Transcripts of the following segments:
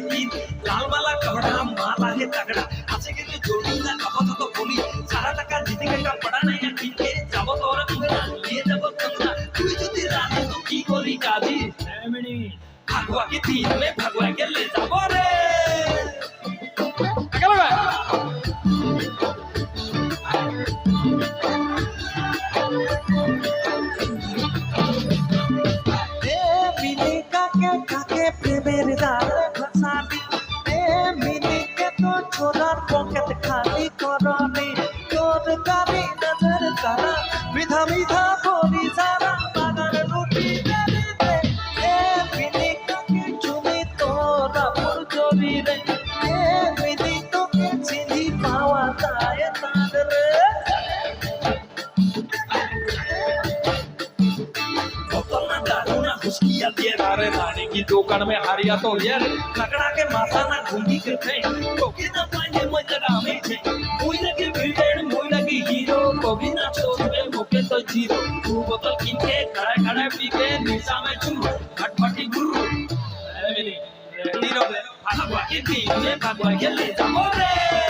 হাতে তিন গালমালা কাবড়া মা লাগে তাগড়া। আছে কিন্তু জড়ি না আপাতত বলি সারা টাকা জিতে গেটা পড়া নাই না কিনতে যাব তোরা তোরা নিয়ে যাব তোরা তুই যদি রাজি তো কি করি কাজী? হ্যাঁ, ফাগুয়াকে তিন মে ফাগুয়াকে যাব রে। মিনিকে তো ছোড়ার পকেট খালি করনি। তোর গাড়ি নজর তারা বিধা বিধা বলি সারা বাগান রুটি দেবে। এ চুমি তোরা ফুল জড়ি রে दारू ना अरे रानी की दुकान में हारिया तो यार लकड़ा के माथा ना घूमी के थे। कोकी ना पाएँगे मज़ा में थे। कोई लगे विलेन कोई लगे हीरो। कभी ना छोड़े मोके तो ज़ीरो। तू बोतल किन के खड़ा खड़ा पी के निशा में चूर। फटफटी गुरु एमिनी नीरो दे भागवा के दी में भागवा के ले जाओ रे।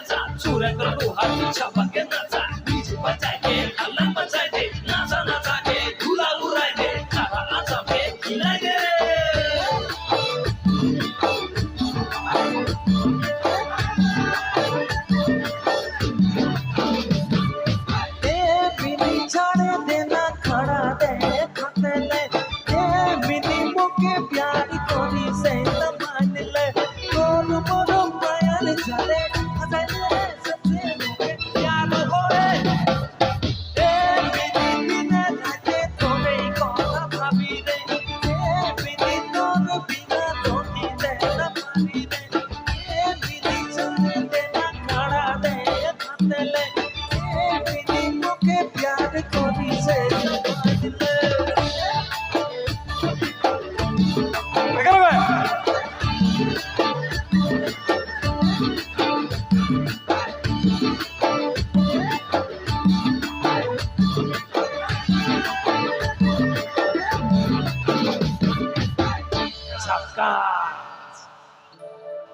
chapa.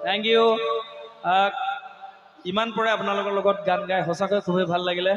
থেংক ইউ ইমান পৰে আপোনালোকৰ লগত গান গাই সঁচাকৈ খুবেই ভাল লাগিলে।